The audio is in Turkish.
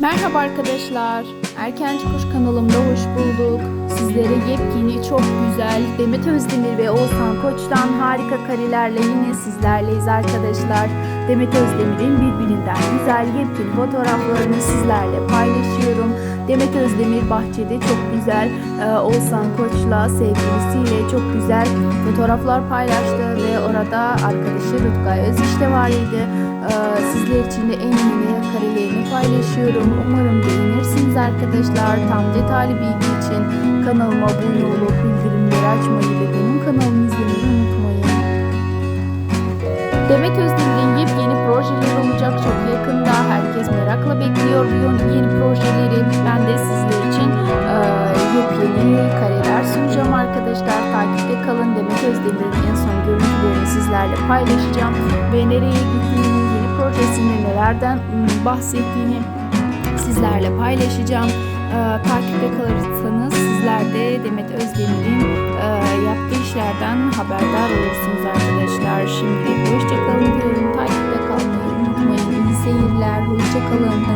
Merhaba arkadaşlar. Erkenci Kuş kanalımda hoş bulduk. Sizlere yepyeni, çok güzel Demet Özdemir ve Oğuzhan Koç'tan harika karelerle yine sizlerleyiz arkadaşlar. Demet Özdemir'in birbirinden güzel yepyeni fotoğraflarını sizlerle paylaşıyorum. Demet Özdemir bahçede çok güzel e, Oğuzhan Koç'la sevgilisiyle çok güzel fotoğraflar paylaştı ve orada arkadaşı Rutkay Özüç de var idi. E, Sizler için de en yeni karelerini paylaşıyorum. Umarım beğenirsiniz arkadaşlar. Tam detaylı bilgi için kanalıma abone olup bildirimleri açmayı ve benim kanalımı izlemeyi unutmayın. Demet Özdemir'in yepyeni projeleri olacak çok yakında. Herkes merakla bekliyor bu yeni- kareler sunacağım arkadaşlar. Takipte kalın. Demet Özdemir'in en son görüntülerini sizlerle paylaşacağım. Ve nereye gittiğini, yeni projesinde nelerden ım, bahsettiğini sizlerle paylaşacağım. E, takipte kalırsanız sizler de Demet Özdemir'in e, yaptığı işlerden haberdar olursunuz arkadaşlar. Şimdilik hoşçakalın diyorum. Takipte kalmayı unutmayın. İyi seyirler. Hoşçakalın.